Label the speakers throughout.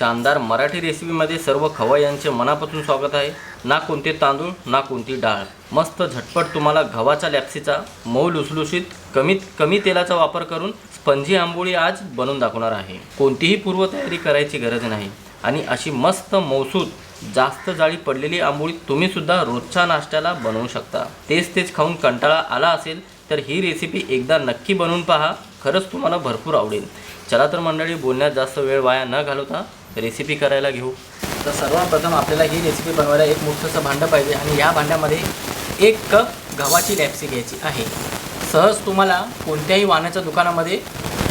Speaker 1: शानदार मराठी रेसिपीमध्ये सर्व खवय्यांचे मनापासून स्वागत आहे. ना कोणते तांदूळ ना कोणती डाळ. मस्त झटपट तुम्हाला गव्हाच्या लॅप्सीचा मऊ लुसलुशीत कमीत कमी तेलाचा वापर करून स्पंजी आंबोळी आज बनवून दाखवणार आहे. कोणतीही पूर्वतयारी करायची गरज नाही. आणि अशी मस्त मौसूद जास्त जाळी पडलेली आंबोळी तुम्हीसुद्धा रोजच्या नाश्त्याला बनवू शकता. तेच तेच खाऊन कंटाळा आला असेल तर ही रेसिपी एकदा नक्की बनवून पहा. खरंच तुम्हाला भरपूर आवडेल. चला तर मंडळी बोलण्यात जास्त वेळ वाया न घालवता रेसिपी करायला घेऊ.
Speaker 2: तर सर्वप्रथम आपल्याला ही रेसिपी बनवायला एक मोठंसं भांडं पाहिजे आणि या भांड्यामध्ये एक कप गव्हाची लॅप्सी घ्यायची आहे. सहज तुम्हाला कोणत्याही वाण्याच्या दुकानामध्ये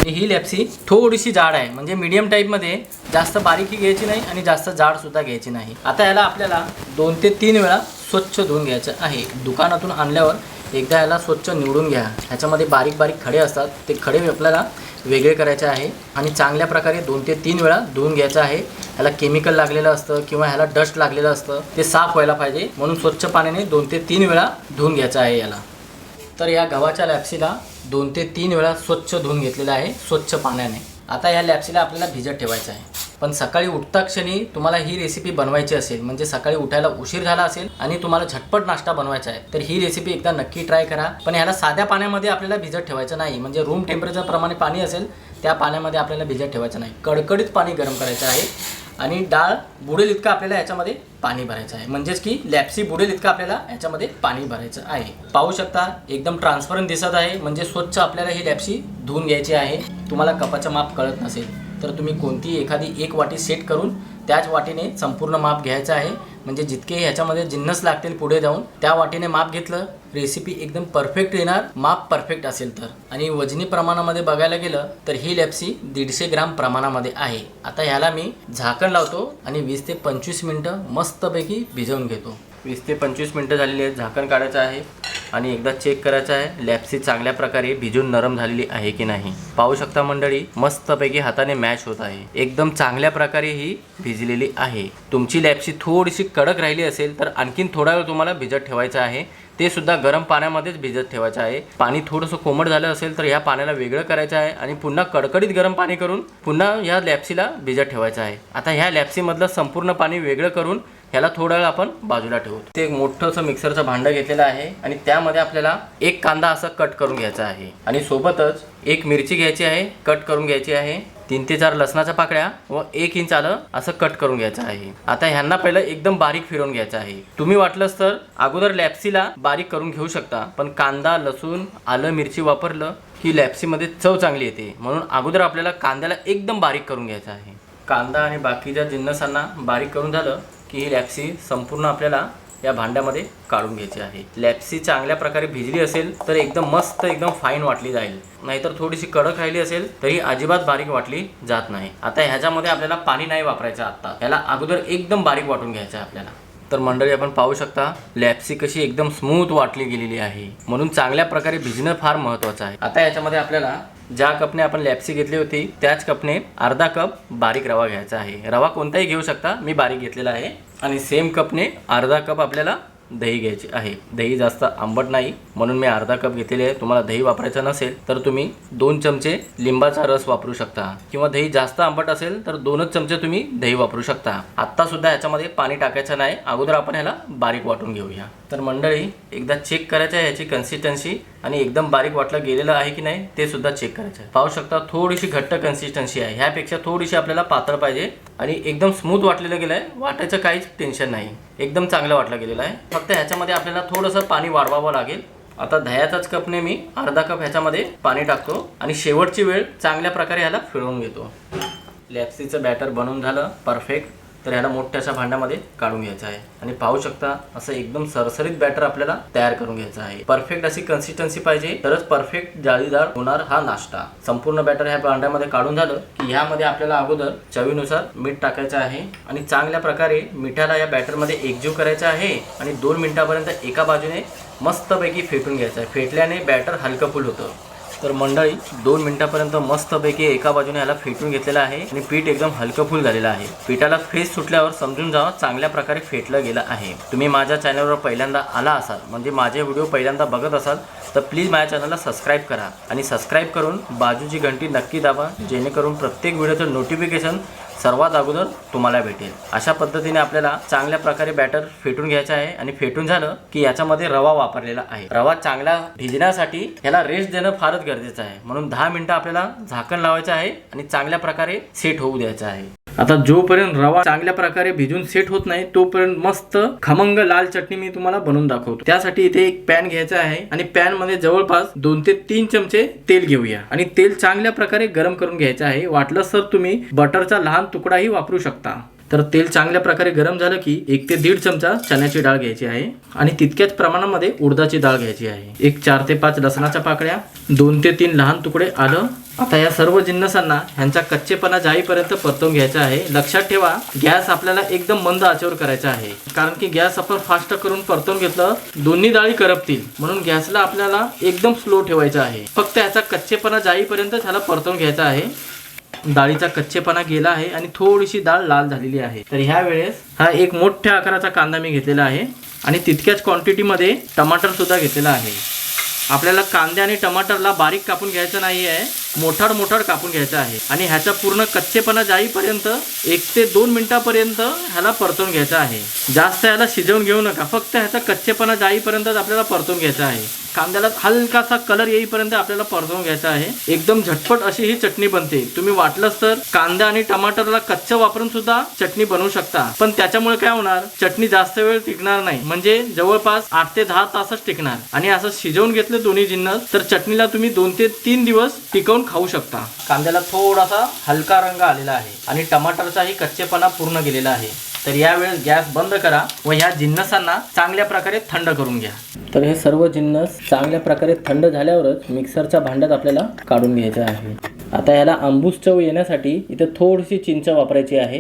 Speaker 2: ही लॅप्सी थोडीशी जाड आहे. म्हणजे मीडियम टाईपमध्ये जास्त बारीकी घ्यायची नाही आणि जास्त जाडसुद्धा घ्यायची नाही. आता याला आपल्याला दोन ते तीन वेळा स्वच्छ धुवून घ्यायचं आहे. दुकानातून आणल्यावर एकदा याला स्वच्छ निवडून घ्या. ह्याच्यामध्ये बारीक बारीक खडे असतात. ते खडे आपल्याला वेगळे करायचे आहे आणि चांगल्या प्रकारे दोन ते तीन वेळा धुवून घ्यायचं आहे. ह्याला केमिकल लागलेलं असतं किंवा ह्याला डस्ट लागलेलं असतं ते साफ व्हायला पाहिजे. म्हणून स्वच्छ पाण्याने दोन ते तीन वेळा धुवून घ्यायचं आहे याला. तर या गव्हाच्या लॅप्सीला दोन ते तीन वेळा स्वच्छ धुवून घेतलेलं आहे स्वच्छ पाण्याने. आता या लॅप्सीला आपल्याला भिजत ठेवायचं आहे. पण सकाळी उठता क्षणी तुम्हाला ही रेसिपी बनवायची असेल म्हणजे सकाळी उठायला उशीर झाला असेल आणि तुम्हाला झटपट नाश्ता बनवायचा आहे तर ही रेसिपी एकदा नक्की ट्राय करा. पण ह्याला साध्या पाण्यामध्ये आपल्याला भिजत ठेवायचं नाही म्हणजे रूम टेम्परेचरप्रमाणे पाणी असेल त्या पाण्यामध्ये आपल्याला भिजत ठेवायचं नाही. कडकडीत पाणी गरम करायचं आहे आणि डाळ बुडेल इतकं आपल्याला याच्यामध्ये पाणी भरायचं आहे. म्हणजेच की लॅप्सी बुडेल इतकं आपल्याला याच्यामध्ये पाणी भरायचं आहे. पाहू शकता एकदम ट्रान्सपरंट दिसत आहे म्हणजे स्वच्छ आपल्याला ही लॅप्सी धुवून घ्यायची आहे. तुम्हाला कपाचं माप कळत नसेल. तर तुम्ही कोणती एखादी एक वाटी सेट करून त्याच वाटीने संपूर्ण माप घ्यायचं आहे. म्हणजे जितके ह्याच्यामध्ये जिन्नस लागतील पुढे जाऊन त्या वाटीने माप घेतलं रेसिपी एकदम परफेक्ट येणार माप परफेक्ट असेल तर. आणि वजनी प्रमाणामध्ये बघायला गेलं तर ही लॅप्सी दीडशे ग्राम प्रमाणामध्ये आहे. आता ह्याला मी झाकण लावतो आणि वीस ते पंचवीस मिनटं मस्तपैकी भिजवून घेतो.
Speaker 1: वीस ते पंचवीस मिनटं झालेली आहेत. झाकण काढायचं आहे. आणि एकदा चेक करायचं आहे लॅप्सी चांगल्या प्रकारे भिजून नरम झालेली आहे की नाही. पाहू शकता मंडळी मस्तपैकी हाताने मॅच होत आहे. एकदम चांगल्या प्रकारे ही भिजलेली आहे. तुमची लॅप्सी थोडीशी कडक राहिली असेल तर आणखीन थोडा वेळ तुम्हाला भिजत ठेवायचं आहे. ते सुद्धा गरम पाण्यामध्येच भिजत ठेवायचं आहे. पाणी थोडंसं कोमट झालं असेल तर ह्या पाण्याला वेगळं करायचं आहे आणि पुन्हा कडकडीत गरम पाणी करून पुन्हा ह्या लॅप्सीला भिजत ठेवायचं आहे. आता ह्या लॅप्सीमधलं संपूर्ण पाणी वेगळं करून ह्याला थोडा वेळ आपण बाजूला ठेवू. ते एक मोठं असं मिक्सरचं भांडं घेतलेलं आहे आणि त्यामध्ये आपल्याला एक कांदा असं कट करून घ्यायचा आहे. आणि सोबतच एक मिरची घ्यायची आहे कट करून घ्यायची आहे. तीन ते चार लसणाच्या पाकळ्या व एक इंच आलं असं कट करून घ्यायचं आहे. आता ह्यांना पहिलं एकदम बारीक फिरवून घ्यायचं आहे. तुम्ही वाटलंच तर अगोदर लॅप्सीला बारीक करून घेऊ शकता पण कांदा लसूण आलं मिरची वापरलं की लॅप्सीमध्ये चव चांगली येते. म्हणून अगोदर आपल्याला कांद्याला एकदम बारीक करून घ्यायचं आहे. कांदा आणि बाकीच्या जिन्नसांना बारीक करून झालं की ही लॅप्सी संपूर्ण आपल्याला या भांड्यामध्ये काढून घ्यायची आहे. लॅप्सी चांगल्या प्रकारे भिजली असेल तर एकदम मस्त एकदम फाईन वाटली जाईल. नाहीतर थोडीशी कडक राहिली असेल तरी अजिबात बारीक वाटली जात नाही. आता ह्याच्यामध्ये आपल्याला पाणी नाही वापरायचं आता ह्याला अगोदर एकदम बारीक वाटून घ्यायचं आहे आपल्याला. तर मंडळी आपण पाहू शकता लॅप्सी कशी एकदम स्मूथ वाटली गेलेली आहे. म्हणून चांगल्या प्रकारे भिजणं फार महत्त्वाचं आहे. आता याच्यामध्ये आपल्याला ज्या कपने आपण लॅप्सी घेतली होती त्याच कपने अर्धा कप बारीक रवा घ्यायचा आहे. रवा कोणताही घेऊ शकता मी बारीक घेतलेला आहे. आणि सेम कपने अर्धा कप आपल्याला दही घ्यायची आहे. दही जास्त आंबट नाही. म्हणून मी अर्धा कप घेतलेले आहे. तुम्हाला दही वापरायचं नसेल तर तुम्ही दोन चमचे लिंबाचा रस वापरू शकता. किंवा दही जास्त आंबट असेल तर दोनच चमचे तुम्ही दही वापरू शकता. आत्ता सुद्धा ह्याच्यामध्ये पाणी टाकायचं नाही. अगोदर आपण ह्याला बारीक वाटून घेऊया. तर मंडळी एकदा चेक करायचं आहे ह्याची कन्सिस्टन्सी आणि एकदम बारीक वाटलं गेलेलं आहे की नाही ते सुद्धा चेक करायचं आहे. पाहू शकता थोडीशी घट्ट कन्सिस्टन्सी आहे. ह्यापेक्षा थोडीशी आपल्याला पातळ पाहिजे आणि एकदम स्मूथ वाटलेलं गेलं आहे वाटायचं काहीच टेन्शन नाही. एकदम चांगलं वाटलं गेलेलं आहे. फक्त ह्याच्यामध्ये आपल्याला थोडंसं पाणी वाढवावं लागेल. आता दह्याचाच कपने मी अर्धा कप ह्याच्यामध्ये पाणी टाकतो आणि शेवटची वेळ चांगल्या प्रकारे ह्याला फिरवून घेतो. लॅप्सीचं बॅटर बनवून झालं. परफेक्ट तर ह्याला मोठ्याशा भांड्यामध्ये काढून घ्यायचं आहे. आणि पाहू शकता असं एकदम सरसरीत बॅटर आपल्याला तयार करून घ्यायचं आहे. परफेक्ट अशी कन्सिस्टन्सी पाहिजे. तरच परफेक्ट जाळीदार होणार हा नाश्ता. संपूर्ण बॅटर ह्या भांड्यामध्ये काढून झालं की ह्यामध्ये आपल्याला अगोदर चवीनुसार मीठ टाकायचं आहे. आणि चांगल्या प्रकारे मिठाला या बॅटरमध्ये एकजीव करायचं आहे. आणि दोन मिनिटापर्यंत एका बाजूने मस्तपैकी फेटून घ्यायचं आहे. फेटल्याने बॅटर हलकं फुल होतं. तर मंडळी दोन मिनिटापर्यंत मस्तपैकी एका बाजूने याला फेटून घेतलेलं आहे आणि पीठ एकदम हलकं फुल झालेलं आहे. पिठाला फेस सुटल्यावर समजून जावं चांगल्या प्रकारे फेटलं गेलं आहे. तुम्ही माझ्या चॅनलवर पहिल्यांदा आला असाल म्हणजे माझे व्हिडिओ पहिल्यांदा बघत असाल तर प्लीज माझ्या चॅनलला सबस्क्राईब करा. आणि सबस्क्राईब करून बाजूची घंटी नक्की दाबा जेणेकरून प्रत्येक व्हिडिओचं नोटिफिकेशन सर्वात अगोदर तुम्हाला भेटेल. अशा पद्धतीने आपल्याला चांगल्या प्रकारे बॅटर फेटून घ्यायचं आहे आणि फेटून झालं की याच्यामध्ये रवा वापरलेला आहे. रवा चांगला भिजण्यासाठी याला रेस्ट देणं फारच गरजेचं आहे. म्हणून दहा मिनिटं आपल्याला झाकण लावायचं आहे आणि चांगल्या प्रकारे सेट होऊ द्यायचं आहे. आता जोपर्यंत रवा चांगल्या प्रकारे भिजून सेट होत नाही तोपर्यंत मस्त खमंग लाल चटणी मी तुम्हाला बनवून दाखवतो. त्यासाठी इथे एक पॅन घ्यायचा आहे आणि पॅनमध्ये जवळपास दोन ते तीन चमचे तेल घेऊया. आणि तेल चांगल्या प्रकारे गरम करून घ्यायचं आहे. वाटलं तर तुम्ही बटरचा लहान तुकडाही वापरू शकता. तर तेल चांगल्या प्रकारे गरम झालं की एक ते दीड चमचा चण्याची डाळ घ्यायची आहे आणि तितक्याच प्रमाणामध्ये उडदाची डाळ घ्यायची आहे. एक चार ते पाच लसणाच्या पाकळ्या दोन ते तीन लहान तुकडे आलं आता या सर्व जिन्नसांना ह्यांचा कच्चेपणा जाईपर्यंत परतवून घ्यायचा आहे लक्षात ठेवा गॅस आपल्याला एकदम मंद आचेवर करायचा आहे. कारण की गॅस आपण फास्ट करून परतवून घेतलं दोन्ही डाळी करपतील. म्हणून गॅसला आपल्याला एकदम स्लो ठेवायचा आहे. फक्त ह्याचा कच्चेपणा जाईपर्यंत ह्याला परतवून घ्यायचा आहे डाळीचा कच्चेपणा गेला आहे आणि थोडीशी डाळ लाल झालेली आहे. तर ह्या वेळेस हा एक मोठ्या आकाराचा कांदा मी घेतलेला आहे आणि तितक्याच क्वांटिटीमध्ये टमाटर सुद्धा घेतलेला आहे. आपल्याला कांदे आणि टमाटरला बारीक कापून घ्यायचं नाही आहे. मोठाड मोठाड कापून घ्यायचं आहे. आणि ह्याचा पूर्ण कच्चेपणा जाईपर्यंत एक ते दोन मिनिटापर्यंत ह्याला परतवून घ्यायचं आहे. जास्त ह्याला शिजवून घेऊ नका. फक्त ह्याचा कच्चेपणा जाईपर्यंतच आपल्याला परतून घ्यायचा आहे. कांद्याला हलकासा कलर येईपर्यंत आपल्याला परतवून घ्यायचा आहे. एकदम झटपट अशी ही चटणी बनते. तुम्ही वाटलंच तर कांदा आणि टमाटरला कच्चं वापरून सुद्धा चटणी बनवू शकता. पण त्याच्यामुळे काय होणार? चटणी जास्त वेळ टिकणार नाही. म्हणजे जवळपास आठ ते दहा तासच टिकणार. आणि असं शिजवून घेतलं दोन्ही जिन्नस तर चटणीला तुम्ही दोन ते तीन दिवस टिकवून खाऊ शकता. कांद्याला थोडासा हलका रंग आलेला आहे. आणि टमाटरचाही कच्चेपणा पूर्ण गेलेला आहे. तर यावेळेस गॅस बंद करा व ह्या जिन्नसांना चांगल्या प्रकारे थंड करून घ्या. तर हे सर्व जिन्नस चांगल्या प्रकारे थंड झाल्यावरच मिक्सरच्या भांड्यात आपल्याला काढून घ्यायचं आहे. आता ह्याला आंबूस चव येण्यासाठी इथे थोडीशी चिंच वापरायची आहे.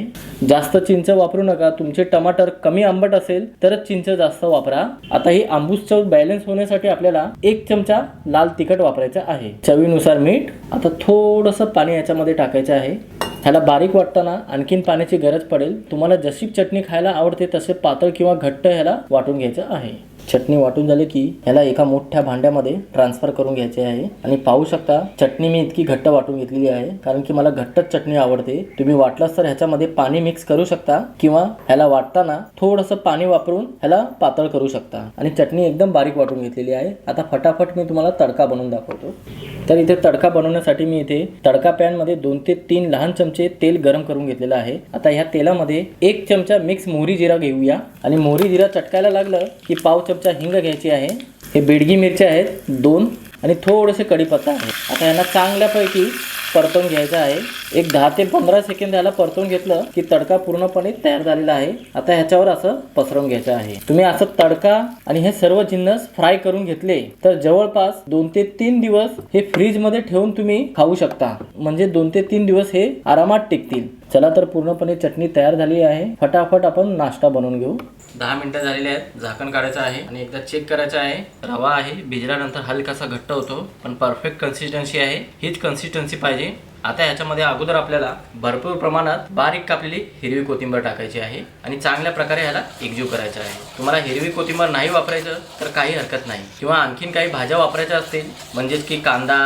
Speaker 1: जास्त चिंच वापरू नका. तुमचे टमाटर कमी आंबट असेल तरच चिंच जास्त वापरा. आता ही आंबूस चव बॅलन्स होण्यासाठी आपल्याला एक चमचा लाल तिखट वापरायचा आहे. चवीनुसार मीठ आता थोडंसं पाणी याच्यामध्ये टाकायचं आहे. ह्याला बारीक वाटताना आणखीन पाण्याची गरज पडेल. तुम्हाला जशी चटणी खायला आवडते तसे पातळ किंवा घट्ट ह्याला वाटून घ्यायचं आहे. चटणी वाटून झाली की ह्याला एका मोठ्या भांड्यामध्ये ट्रान्सफर करून घ्यायचे आहे. आणि पाहू शकता चटणी मी इतकी घट्ट वाटून घेतलेली आहे कारण की मला घट्टच चटणी आवडते. तुम्ही वाटलास तर ह्याच्यामध्ये पाणी मिक्स करू शकता किंवा ह्याला वाटताना थोडंसं पाणी वापरून ह्याला पातळ करू शकता. आणि चटणी एकदम बारीक वाटून घेतलेली आहे. आता फटाफट मी तुम्हाला तडका बनवून दाखवतो. तर इथे तडका बनवण्यासाठी मी इथे तडका पॅनमध्ये दोन ते तीन लहान चमचे तेल गरम करून घेतलेलं आहे. आता ह्या तेलामध्ये एक चमचा मिक्स मोहरी जिरा घेऊया. आणि मोहरी जिरा चटकायला लागलं की पाव चमचा हिंग घ्यायची आहे. हे बेडगी मिरच्या आहेत दोन. आणि थोडेसे कढीपत्ता आहे. आता यांना चांगल्यापैकी परतवून घ्यायचं आहे. एक दहा ते पंधरा सेकंद याला परतून घेतलं की तडका पूर्णपणे तयार झालेला आहे. आता ह्याच्यावर असं पसरवून घ्यायचं आहे. तुम्ही असं तडका आणि हे सर्व जिन्नस फ्राय करून घेतले तर जवळपास दोन ते तीन दिवस हे फ्रीजमध्ये ठेवून तुम्ही खाऊ शकता. म्हणजे दोन ते तीन दिवस हे आरामात टिकतील. चला तर पूर्णपणे चटणी तयार झाली आहे. फटाफट आपण नाश्ता बनवून घेऊ. दहा मिनिटं झालेली आहेत. झाकण काढायचं आहे आणि एकदा चेक करायचं आहे. रवा आहे. भिजल्यानंतर हलकासा घट्ट होतो. पण परफेक्ट कन्सिस्टन्सी आहे. हीच कन्सिस्टन्सी पाहिजे. आता याच्यामध्ये अगोदर आपल्याला भरपूर प्रमाणात बारीक कापलेली हिरवी कोथिंबीर टाकायची आहे आणि चांगल्या प्रकारे ह्याला एकजीव करायचा आहे. तुम्हाला हिरवी कोथिंबीर नाही वापरायचं तर काही हरकत नाही. किंवा आणखीन काही भाज्या वापरायच्या असतील म्हणजेच की कांदा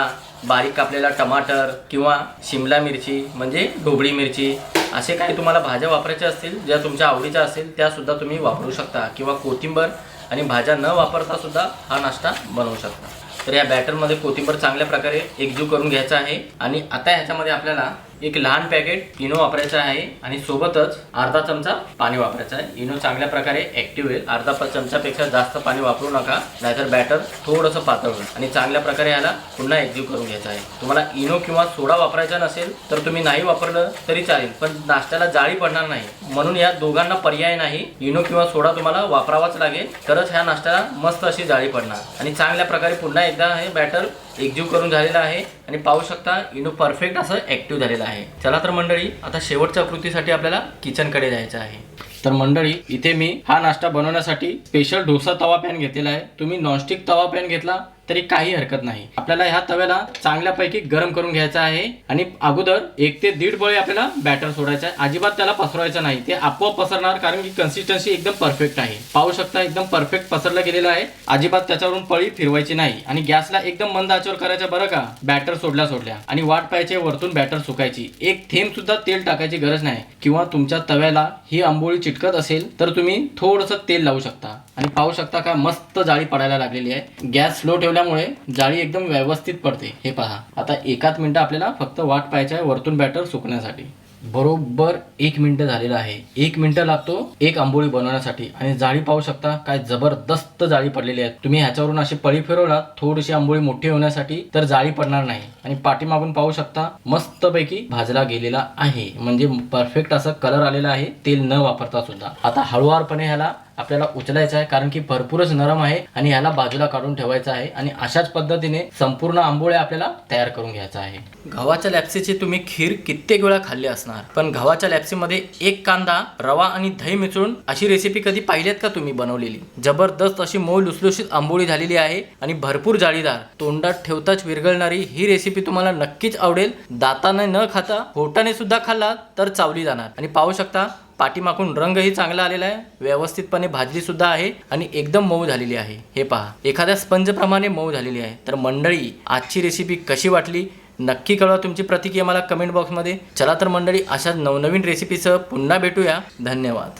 Speaker 1: बारीक कापलेला टमाटर किंवा शिमला मिरची म्हणजे ढोबळी मिरची असे काही तुम्हाला भाज्या वापरायच्या असतील ज्या तुमच्या आवडीच्या असतील त्या सुद्धा तुम्ही वापरू शकता. किंवा कोथिंबर आणि भाज्या न वापरता सुद्धा हा नाश्ता बनवू शकता. तर या बॅटरमध्ये कोथिंबर चांगल्या प्रकारे एकजीव करून घ्यायचा आहे. आणि आता ह्याच्यामध्ये आपल्याला एक लहान पॅकेट इनो वापरायचं आहे आणि सोबतच अर्धा चमचा पाणी वापरायचं आहे. इनो चांगल्या प्रकारे ऍक्टिव्ह होईल अर्धा चमचापेक्षा जास्त पाणी वापरू नका नाहीतर बॅटर थोडंसं पातळ होईल. आणि चांगल्या प्रकारे याला पुन्हा एकजीव करून घ्यायचा आहे. तुम्हाला इनो किंवा सोडा वापरायचा नसेल तर तुम्ही नाही वापरलं तरी चालेल पण नाश्त्याला जाळी पडणार नाही. म्हणून या दोघांना पर्याय नाही. इनो किंवा सोडा तुम्हाला वापरावाच लागेल. तरच ह्या नाश्त्याला मस्त अशी जाळी पडणार. आणि चांगल्या प्रकारे पुन्हा एकदा हे बॅटर एकजीव करून झालेला आहे आणि पाहू शकता इनो परफेक्ट असं ॲक्टिव्ह झालेलं आहे. चला तर मंडळी आता शेवटच्या कृतीसाठी आपल्याला किचनकडे जायचं आहे. तर मंडळी इथे मी हा नाश्ता बनवण्यासाठी स्पेशल डोसा तवा पॅन घेतलेला आहे. तुम्ही नॉनस्टिक तवा पॅन घेतला
Speaker 2: तरी काही हरकत नाही. आपल्याला ह्या तव्याला चांगल्यापैकी गरम करून घ्यायचा आहे आणि अगोदर एक ते दीड बळी आपल्याला बॅटर सोडायचं आहे. अजिबात त्याला पसरवायचं नाही. ते आपोआप पसरणार कारण की कन्सिस्टन्सी एकदम परफेक्ट आहे. पाहू शकता एकदम परफेक्ट पसरलं गेलेलं आहे. अजिबात त्याच्यावरून पळी फिरवायची नाही. आणि गॅसला एकदम मंद आचेवर करायचं बरं का? बॅटर सोडल्या सोडल्या. आणि वाट पाहायचे वरतून बॅटर सुकायची. एक थेंब सुद्धा तेल टाकायची गरज नाही. किंवा तुमच्या तव्याला ही आंबोळी चिटकत असेल तर तुम्ही थोडंसं तेल लावू शकता. आणि पाहू शकता का मस्त जाळी पडायला लागलेली आहे. गॅस स्लो ठेवल्यामुळे जाळी एकदम व्यवस्थित पडते. हे पहा. आता एकाच मिनिटं आपल्याला फक्त वाट पाहायची आहे वरतून बॅटर सुकण्यासाठी. बरोबर एक मिनिटं झालेलं आहे. एक मिनिटं लागतो एक आंबोळी बनवण्यासाठी. आणि जाळी पाहू शकता काय जबरदस्त जाळी पडलेली आहे. तुम्ही ह्याच्यावरून अशी पळी फिरवलात थोडीशी आंबोळी मोठी होण्यासाठी तर जाळी पडणार नाही. आणि पाठीमागून पाहू शकता मस्तपैकी भाजला गेलेला आहे. म्हणजे परफेक्ट असं कलर आलेला आहे. तेल न वापरता सुद्धा. आता हळुवारपणे ह्याला आपल्याला उचलायचं आहे कारण की भरपूरच नरम आहे आणि ह्याला बाजूला काढून ठेवायचं आहे आणि अशाच पद्धतीने संपूर्ण आंबोळ्या आपल्याला तयार करून घ्यायचा आहे. गव्हाच्या लॅप्सीची तुम्ही खीर कित्येक वेळा खाल्ली असणार पण गव्हाच्या लॅप्सीमध्ये एक कांदा रवा आणि दही मिसळून अशी रेसिपी कधी पाहिल्यात का तुम्ही बनवलेली? जबरदस्त अशी मऊ लुसलुशीत आंबोळी झालेली आहे आणि भरपूर जाळीदार. तोंडात ठेवताच विरघळणारी ही रेसिपी तुम्हाला नक्कीच आवडेल. दाताने न खाता होटाने सुद्धा खाल्ला तर चावली जाणार. आणि पाहू शकता पाठीमागून रंगही चांगला आलेला आहे व्यवस्थितपणे भाजलीसुद्धा आहे आणि एकदम मऊ झालेली आहे. हे पहा एखाद्या स्पंजप्रमाणे मऊ झालेली आहे. तर मंडळी आजची रेसिपी कशी वाटली? नक्की कळवा तुमची प्रतिक्रिया मला कमेंट बॉक्समध्ये चला तर मंडळी अशाच नवनवीन रेसिपीसह पुन्हा भेटूया. धन्यवाद.